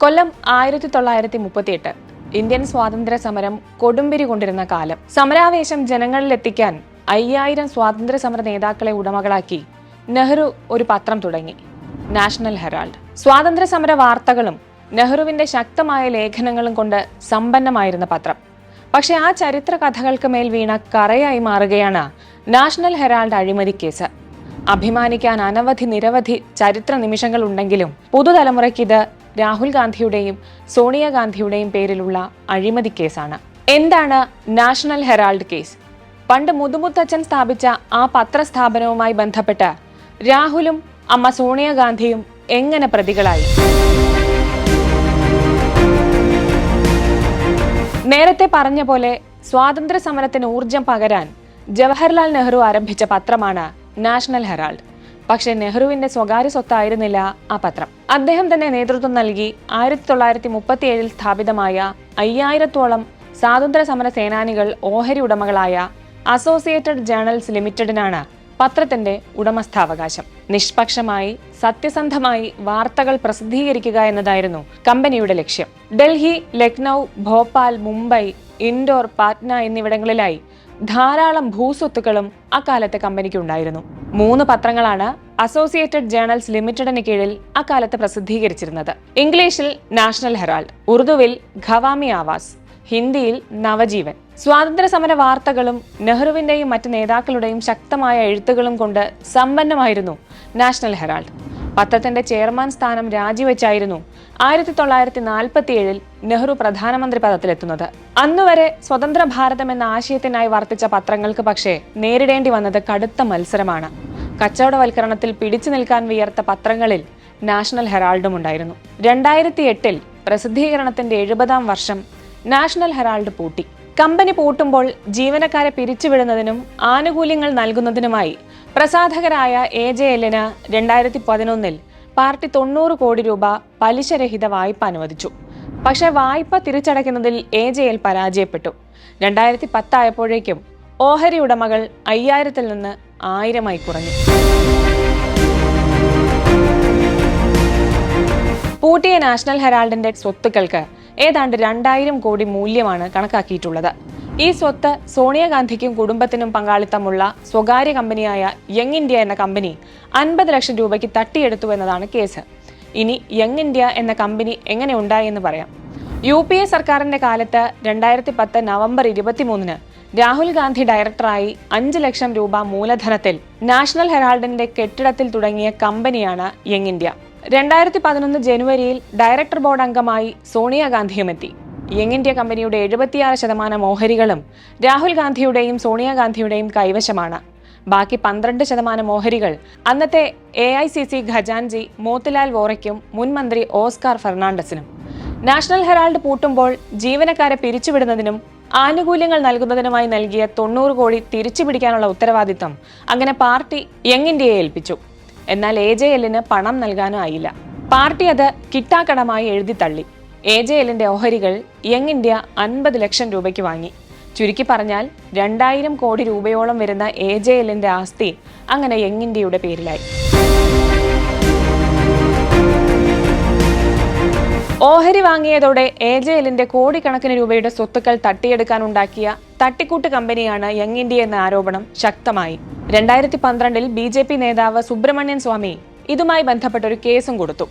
കൊല്ലം ആയിരത്തി തൊള്ളായിരത്തി മുപ്പത്തിയെട്ട് ഇന്ത്യൻ സ്വാതന്ത്ര്യ സമരം കൊടുമ്പിരി കൊണ്ടിരുന്ന കാലം. സമരാവേശം ജനങ്ങളിലെത്തിക്കാൻ അയ്യായിരം സ്വാതന്ത്ര്യ സമര നേതാക്കളെ ഉടമകളാക്കി നെഹ്റു ഒരു പത്രം തുടങ്ങി. National Herald. സ്വാതന്ത്ര്യ സമര വാർത്തകളും നെഹ്റുവിന്റെ ശക്തമായ ലേഖനങ്ങളും കൊണ്ട് സമ്പന്നമായിരുന്ന പത്രം. പക്ഷെ ആ ചരിത്ര കഥകൾക്ക് മേൽ വീണ കറയായി മാറുകയാണ് നാഷണൽ ഹെറാൾഡ് അഴിമതി കേസ്. അഭിമാനിക്കാൻ അനവധി നിരവധി ചരിത്ര നിമിഷങ്ങൾ ഉണ്ടെങ്കിലും പുതുതലമുറയ്ക്ക് ഇത് രാഹുൽ ഗാന്ധിയുടെയും സോണിയാഗാന്ധിയുടെയും പേരിലുള്ള അഴിമതി കേസാണ്. എന്താണ് നാഷണൽ ഹെറാൾഡ് കേസ്? പണ്ട് മുതുമുത്തച്ഛൻ സ്ഥാപിച്ച ആ പത്രസ്ഥാപനവുമായി ബന്ധപ്പെട്ട് രാഹുലും അമ്മ സോണിയാഗാന്ധിയും എങ്ങനെ പ്രതികളായി? നേരത്തെ പറഞ്ഞ പോലെ സ്വാതന്ത്ര്യ സമരത്തിന് ഊർജം പകരാൻ ജവഹർലാൽ നെഹ്റു ആരംഭിച്ച പത്രമാണ് നാഷണൽ ഹെറാൾഡ്. പക്ഷെ നെഹ്റുവിന്റെ സ്വകാര്യ സ്വത്തായിരുന്നില്ല ആ പത്രം. അദ്ദേഹം തന്നെ നേതൃത്വം നൽകി ആയിരത്തി തൊള്ളായിരത്തി മുപ്പത്തിയേഴിൽ സ്ഥാപിതമായ അയ്യായിരത്തോളം സ്വാതന്ത്ര്യ സമര സേനാനികൾ ഓഹരി ഉടമകളായ അസോസിയേറ്റഡ് ജേണൽസ് ലിമിറ്റഡിനാണ് പത്രത്തിന്റെ ഉടമസ്ഥാവകാശം. നിഷ്പക്ഷമായി സത്യസന്ധമായി വാർത്തകൾ പ്രസിദ്ധീകരിക്കുക എന്നതായിരുന്നു കമ്പനിയുടെ ലക്ഷ്യം. ഡൽഹി ലക്നൗ ഭോപ്പാൽ മുംബൈ ഇൻഡോർ പാറ്റ്ന എന്നിവിടങ്ങളിലായി ധാരാളം ഭൂസ്വത്തുക്കളും അക്കാലത്തെ കമ്പനിക്ക് ഉണ്ടായിരുന്നു. മൂന്ന് പത്രങ്ങളാണ് അസോസിയേറ്റഡ് ജേണൽസ് ലിമിറ്റഡിന് കീഴിൽ അക്കാലത്ത് പ്രസിദ്ധീകരിച്ചിരുന്നത്. ഇംഗ്ലീഷിൽ നാഷണൽ ഹെറാൾഡ് ഉറുദുവിൽ ഖവാമി ആവാസ് ഹിന്ദിയിൽ നവജീവൻ. സ്വാതന്ത്ര്യ സമര വാർത്തകളും നെഹ്റുവിന്റെയും മറ്റ് നേതാക്കളുടെയും ശക്തമായ എഴുത്തുകളും കൊണ്ട് സമ്പന്നമായിരുന്നു നാഷണൽ ഹെറാൾഡ്. പത്രത്തിന്റെ ചെയർമാൻ സ്ഥാനം രാജിവെച്ചായിരുന്നു ആയിരത്തി തൊള്ളായിരത്തി നാൽപ്പത്തി ഏഴിൽ നെഹ്റു പ്രധാനമന്ത്രി പദത്തിലെത്തുന്നത്. അന്നുവരെ സ്വതന്ത്ര ഭാരതം എന്ന ആശയത്തിനായി വർത്തിച്ച പത്രങ്ങൾക്ക് പക്ഷേ നേരിടേണ്ടി വന്നത് കടുത്ത മത്സരമാണ്. കച്ചവടവൽക്കരണത്തിൽ പിടിച്ചു നിൽക്കാൻ വിയർത്ത പത്രങ്ങളിൽ നാഷണൽ ഹെറാൾഡും ഉണ്ടായിരുന്നു രണ്ടായിരത്തി എട്ടിൽ പ്രസിദ്ധീകരണത്തിന്റെ എഴുപതാം വർഷം നാഷണൽ ഹെറാൾഡ് പൂട്ടി. കമ്പനി പൂട്ടുമ്പോൾ ജീവനക്കാരെ പിരിച്ചുവിടുന്നതിനും ആനുകൂല്യങ്ങൾ നൽകുന്നതിനുമായി പ്രസാധകരായ എ ജെ എല്ലിന് രണ്ടായിരത്തി പതിനൊന്നിൽ പാർട്ടി തൊണ്ണൂറ് കോടി രൂപ പലിശരഹിത വായ്പ അനുവദിച്ചു. പക്ഷേ വായ്പ തിരിച്ചടയ്ക്കുന്നതിൽ എ ജെ എൽ പരാജയപ്പെട്ടു. രണ്ടായിരത്തി പത്തായപ്പോഴേക്കും ഓഹരി ഉടമകൾ അയ്യായിരത്തിൽ നിന്ന് ആയിരമായി കുറഞ്ഞു. പൂട്ടിയ നാഷണൽ ഹെറാൾഡിന്റെ സ്വത്തുക്കൾക്ക് ഏതാണ്ട് രണ്ടായിരം കോടി മൂല്യമാണ് കണക്കാക്കിയിട്ടുള്ളത്. ഈ സ്വത്ത് സോണിയാഗാന്ധിക്കും കുടുംബത്തിനും പങ്കാളിത്തമുള്ള സ്വകാര്യ കമ്പനിയായ യങ് ഇന്ത്യ എന്ന കമ്പനി അൻപത് ലക്ഷം രൂപയ്ക്ക് തട്ടിയെടുത്തു എന്നതാണ് കേസ്. ഇനി യങ് ഇന്ത്യ എന്ന കമ്പനി എങ്ങനെ ഉണ്ടായി എന്ന് പറയാം. യു പി എ സർക്കാരിന്റെ കാലത്ത് രണ്ടായിരത്തി പത്ത് നവംബർ ഇരുപത്തിമൂന്നിന് രാഹുൽ ഗാന്ധി ഡയറക്ടറായി അഞ്ച് ലക്ഷം രൂപ മൂലധനത്തിൽ നാഷണൽ ഹെറാൾഡിന്റെ കെട്ടിടത്തിൽ തുടങ്ങിയ കമ്പനിയാണ് യങ് ഇന്ത്യ. രണ്ടായിരത്തി പതിനൊന്ന് ജനുവരിയിൽ ഡയറക്ടർ ബോർഡ് അംഗമായി സോണിയാഗാന്ധിയും എത്തി യങ് ഇന്ത്യ കമ്പനിയുടെ എഴുപത്തിയാറ് ശതമാനം ഓഹരികളും രാഹുൽ ഗാന്ധിയുടെയും സോണിയാഗാന്ധിയുടെയും കൈവശമാണ്. ബാക്കി പന്ത്രണ്ട് ശതമാനം ഓഹരികൾ അന്നത്തെ എ ഐ സി സി ഖജാൻജി മോത്തിലാൽ വോറയ്ക്കും മുൻ മന്ത്രി ഓസ്കാർ ഫെർണാണ്ടസിനും. നാഷണൽ ഹെറാൾഡ് പൂട്ടുമ്പോൾ ജീവനക്കാരെ പിരിച്ചുവിടുന്നതിനും ആനുകൂല്യങ്ങൾ നൽകുന്നതിനുമായി നൽകിയ തൊണ്ണൂറ് കോടി തിരിച്ചു പിടിക്കാനുള്ള ഉത്തരവാദിത്തം അങ്ങനെ പാർട്ടി യങ് ഇന്ത്യയെ ഏൽപ്പിച്ചു. എന്നാൽ എ ജെ എല്ലിന് പണം നൽകാനും ആയില്ല. പാർട്ടി അത് കിട്ടാക്കടമായി എഴുതി തള്ളി എ ജെ എല്ലിന്റെ ഓഹരികൾ യങ് ഇന്ത്യ അൻപത് ലക്ഷം രൂപയ്ക്ക് വാങ്ങി. ചുരുക്കി പറഞ്ഞാൽ രണ്ടായിരം കോടി രൂപയോളം വരുന്ന എ ജെ എല്ലിന്റെ ആസ്തി അങ്ങനെ യങ് ഇന്ത്യയുടെ പേരിലായി. ഓഹരി വാങ്ങിയതോടെ എ ജെ എല്ലിന്റെ കോടിക്കണക്കിന് രൂപയുടെ സ്വത്തുക്കൾ തട്ടിയെടുക്കാനുണ്ടാക്കിയ തട്ടിക്കൂട്ട് കമ്പനിയാണ് യങ് ഇന്ത്യ എന്ന ആരോപണം ശക്തമായി. രണ്ടായിരത്തി പന്ത്രണ്ടിൽ ബി ജെ പി നേതാവ് സുബ്രഹ്മണ്യൻ സ്വാമി ഇതുമായി ബന്ധപ്പെട്ട ഒരു കേസും കൊടുത്തു.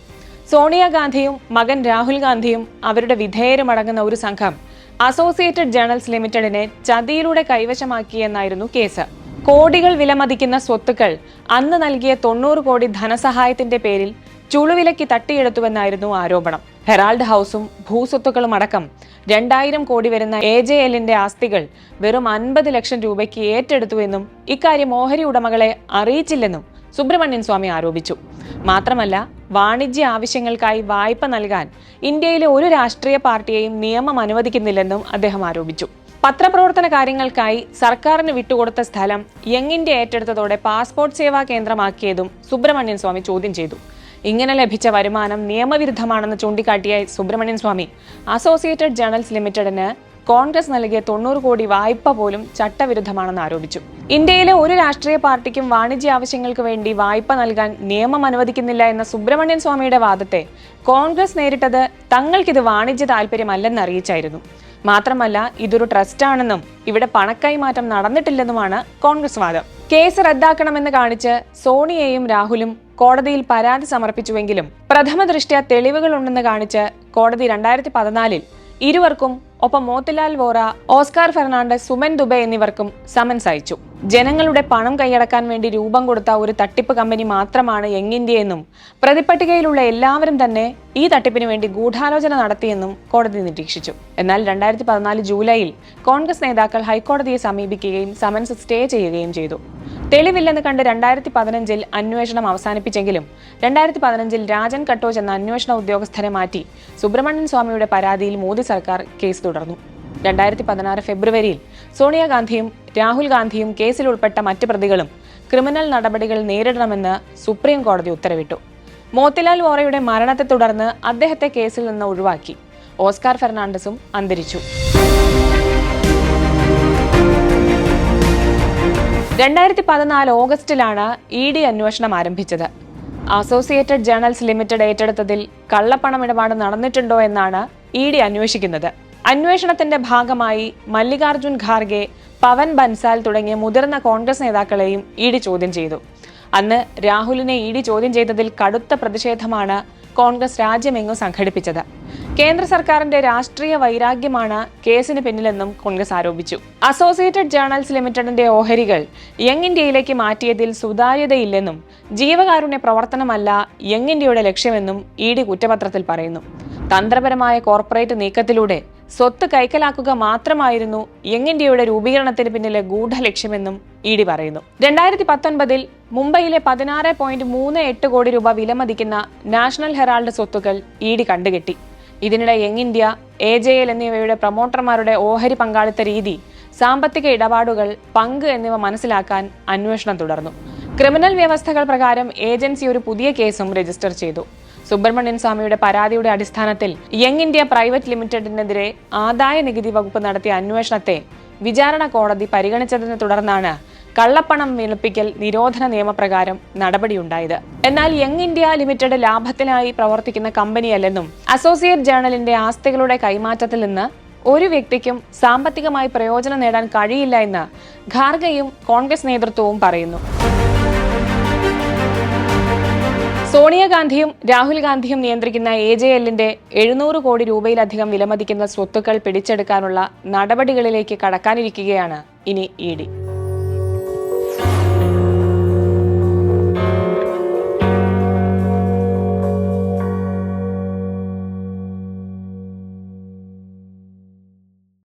സോണിയാഗാന്ധിയും മകൻ രാഹുൽ ഗാന്ധിയും അവരുടെ വിധേയരുമടങ്ങുന്ന ഒരു സംഘം അസോസിയേറ്റഡ് ജേണൽസ് ലിമിറ്റഡിനെ ചതിയിലൂടെ കൈവശമാക്കിയെന്നായിരുന്നു കേസ്. കോടികൾ വിലമതിക്കുന്ന സ്വത്തുക്കൾ അന്ന് നൽകിയ തൊണ്ണൂറ് കോടി ധനസഹായത്തിന്റെ പേരിൽ ചുളുവിലയ്ക്ക് തട്ടിയെടുത്തുവെന്നായിരുന്നു ആരോപണം. ഹെറാൾഡ് ഹൗസും ഭൂസ്വത്തുക്കളും അടക്കം രണ്ടായിരം കോടി വരുന്ന എ ജെ എല്ലിന്റെ ആസ്തികൾ വെറും അൻപത് ലക്ഷം രൂപയ്ക്ക് ഏറ്റെടുത്തുവെന്നും ഇക്കാര്യം ഓഹരി ഉടമകളെ അറിയിച്ചില്ലെന്നും സുബ്രഹ്മണ്യൻ സ്വാമി ആരോപിച്ചു. മാത്രമല്ല വാണിജ്യ ആവശ്യങ്ങൾക്കായി വായ്പ നൽകാൻ ഇന്ത്യയിലെ ഒരു രാഷ്ട്രീയ പാർട്ടിയെയും നിയമം അനുവദിക്കുന്നില്ലെന്നും അദ്ദേഹം ആരോപിച്ചു. പത്രപ്രവർത്തന കാര്യങ്ങൾക്കായി സർക്കാരിന് വിട്ടുകൊടുത്ത സ്ഥലം യങ് ഇന്ത്യ ഏറ്റെടുത്തതോടെ പാസ്പോർട്ട് സേവാ കേന്ദ്രമാക്കിയതും സുബ്രഹ്മണ്യൻ സ്വാമി ചോദ്യം ചെയ്തു. ഇങ്ങനെ ലഭിച്ച വരുമാനം നിയമവിരുദ്ധമാണെന്ന് ചൂണ്ടിക്കാട്ടിയ സുബ്രഹ്മണ്യൻ സ്വാമി അസോസിയേറ്റഡ് ജേണൽസ് ലിമിറ്റഡിന് കോൺഗ്രസ് നൽകിയ തൊണ്ണൂറ് കോടി വായ്പ പോലും ചട്ടവിരുദ്ധമാണെന്ന് ആരോപിച്ചു. ഇന്ത്യയിലെ ഒരു രാഷ്ട്രീയ പാർട്ടിക്കും വാണിജ്യ ആവശ്യങ്ങൾക്ക് വേണ്ടി വായ്പ നൽകാൻ നിയമം അനുവദിക്കുന്നില്ല എന്ന സുബ്രഹ്മണ്യൻ സ്വാമിയുടെ വാദത്തെ കോൺഗ്രസ് നേരിട്ടത് തങ്ങൾക്കിത് വാണിജ്യ താല്പര്യമല്ലെന്ന് അറിയിച്ചായിരുന്നു. മാത്രമല്ല ഇതൊരു ട്രസ്റ്റാണെന്നും ഇവിടെ പണക്കൈമാറ്റം നടന്നിട്ടില്ലെന്നുമാണ് കോൺഗ്രസ് വാദം. കേസ് റദ്ദാക്കണമെന്ന് കാണിച്ച് സോണിയയും രാഹുലും കോടതിയിൽ പരാതി സമർപ്പിച്ചുവെങ്കിലും പ്രഥമ ദൃഷ്ട്യ തെളിവുകളുണ്ടെന്ന് കാണിച്ച് കോടതി രണ്ടായിരത്തി പതിനാലിൽ ഇരുവർക്കും ഒപ്പം മോത്തിലാൽ വോറ ഓസ്കാർ ഫെർണാണ്ടസ് സുമൻ ദുബെ എന്നിവർക്കും സമൻസ് അയച്ചു. ജനങ്ങളുടെ പണം കൈയടക്കാൻ വേണ്ടി രൂപം കൊടുത്ത ഒരു തട്ടിപ്പ് കമ്പനി മാത്രമാണ് യങ് ഇന്ത്യ എന്നും പ്രതിപട്ടികയിലുള്ള എല്ലാവരും തന്നെ ഈ തട്ടിപ്പിന് വേണ്ടി ഗൂഢാലോചന നടത്തിയെന്നും കോടതി നിരീക്ഷിച്ചു. എന്നാൽ രണ്ടായിരത്തി പതിനാല് ജൂലൈയിൽ കോൺഗ്രസ് നേതാക്കൾ ഹൈക്കോടതിയെ സമീപിക്കുകയും സമൻസ് സ്റ്റേ ചെയ്യുകയും ചെയ്തു. തെളിവില്ലെന്ന് കണ്ട് രണ്ടായിരത്തി പതിനഞ്ചിൽ അന്വേഷണം അവസാനിപ്പിച്ചെങ്കിലും രണ്ടായിരത്തി പതിനഞ്ചിൽ രാജൻ കട്ടോജ് എന്ന അന്വേഷണ ഉദ്യോഗസ്ഥരെ മാറ്റി സുബ്രഹ്മണ്യൻ സ്വാമിയുടെ പരാതിയിൽ മോദി സർക്കാർ കേസ് തുടർന്നു. രണ്ടായിരത്തി പതിനാറ് ഫെബ്രുവരിയിൽ സോണിയാഗാന്ധിയും രാഹുൽ ഗാന്ധിയും കേസിൽ ഉൾപ്പെട്ട മറ്റ് പ്രതികളും ക്രിമിനൽ നടപടികൾ നേരിടണമെന്ന് സുപ്രീം കോടതി ഉത്തരവിട്ടു. മോത്തിലാൽ വോറയുടെ മരണത്തെ തുടർന്ന് അദ്ദേഹത്തെ കേസിൽ നിന്ന് ഒഴിവാക്കി. ഓസ്കാർ ഫെർണാണ്ടസും അന്തരിച്ചു. രണ്ടായിരത്തി പതിനാല് ഓഗസ്റ്റിലാണ് ഇ ഡി അന്വേഷണം ആരംഭിച്ചത്. അസോസിയേറ്റഡ് ജേണൽസ് ലിമിറ്റഡ് ഏറ്റെടുത്തതിൽ കള്ളപ്പണം ഇടപാട് നടന്നിട്ടുണ്ടോ എന്നാണ് ഇ ഡി അന്വേഷിക്കുന്നത്. അന്വേഷണത്തിന്റെ ഭാഗമായി മല്ലികാർജുൻ ഖാർഗെ പവൻ ബൻസാൽ തുടങ്ങിയ മുതിർന്ന കോൺഗ്രസ് നേതാക്കളെയും ഇ ഡി ചോദ്യം ചെയ്തു. അന്ന് രാഹുലിനെ ഇ ഡി ചോദ്യം ചെയ്തതിൽ കടുത്ത പ്രതിഷേധമാണ് കോൺഗ്രസ് രാജ്യമെങ്ങും സംഘടിപ്പിച്ചത്. കേന്ദ്ര സർക്കാരിന്റെ രാഷ്ട്രീയ വൈരാഗ്യമാണ് കേസിന് പിന്നിലെന്നും കോൺഗ്രസ് ആരോപിച്ചു. അസോസിയേറ്റഡ് ജേണൽസ് ലിമിറ്റഡിന്റെ ഓഹരികൾ യങ് ഇന്ത്യയിലേക്ക് മാറ്റിയതിൽ സുതാര്യതയില്ലെന്നും ജീവകാരുണ്യ പ്രവർത്തനമല്ല യങ് ഇന്ത്യയുടെ ലക്ഷ്യമെന്നും ഇ ഡി കുറ്റപത്രത്തിൽ പറയുന്നു. തന്ത്രപരമായ കോർപ്പറേറ്റ് നീക്കത്തിലൂടെ സ്വത്ത് കൈക്കലാക്കുക മാത്രമായിരുന്നു യങ് ഇന്ത്യയുടെ രൂപീകരണത്തിന് പിന്നിലെ ഗൂഢലക്ഷ്യമെന്നും ഇ ഡി പറയുന്നു. രണ്ടായിരത്തി പത്തൊൻപതിൽ മുംബൈയിലെ പതിനാറ് പോയിന്റ് മൂന്ന് എട്ട് കോടി രൂപ വിലമതിക്കുന്ന നാഷണൽ ഹെറാൾഡ് സ്വത്തുക്കൾ ഇ ഡി കണ്ടുകെട്ടി. ഇതിനിടെ Young India A J L എന്നിവയുടെ പ്രൊമോട്ടർമാരുടെ ഓഹരി പങ്കാളിത്ത രീതി സാമ്പത്തിക ഇടപാടുകൾ പങ്ക് എന്നിവ മനസ്സിലാക്കാൻ അന്വേഷണം തുടർന്നു. ക്രിമിനൽ വ്യവസ്ഥകൾ പ്രകാരം ഏജൻസി ഒരു പുതിയ കേസും രജിസ്റ്റർ ചെയ്തു. സുബ്രഹ്മണ്യൻ സ്വാമിയുടെ പരാതിയുടെ അടിസ്ഥാനത്തിൽ യങ് ഇന്ത്യ പ്രൈവറ്റ് ലിമിറ്റഡിനെതിരെ ആദായ നികുതി വകുപ്പ് നടത്തിയ അന്വേഷണത്തെ വിചാരണ കോടതി പരിഗണിച്ചതിനെ തുടർന്നാണ് കള്ളപ്പണം വെളുപ്പിക്കൽ നിരോധന നിയമപ്രകാരം നടപടിയുണ്ടായത്. എന്നാൽ യങ് ഇന്ത്യ ലിമിറ്റഡ് ലാഭത്തിനായി പ്രവർത്തിക്കുന്ന കമ്പനിയല്ലെന്നും അസോസിയേറ്റ് ജേണലിന്റെ ആസ്തികളുടെ കൈമാറ്റത്തിൽ നിന്ന് ഒരു വ്യക്തിക്കും സാമ്പത്തികമായി പ്രയോജനം നേടാൻ കഴിയില്ല എന്ന് ഖാർഗയും കോൺഗ്രസ് നേതൃത്വവും പറയുന്നു. സോണിയാഗാന്ധിയും രാഹുൽ ഗാന്ധിയും നിയന്ത്രിക്കുന്ന എ ജെ എല്ലിന്റെ എഴുന്നൂറ് കോടി രൂപയിലധികം വിലമതിക്കുന്ന സ്വത്തുക്കൾ പിടിച്ചെടുക്കാനുള്ള നടപടികളിലേക്ക് കടക്കാനിരിക്കുകയാണ് ഇനി ഇ ഡി.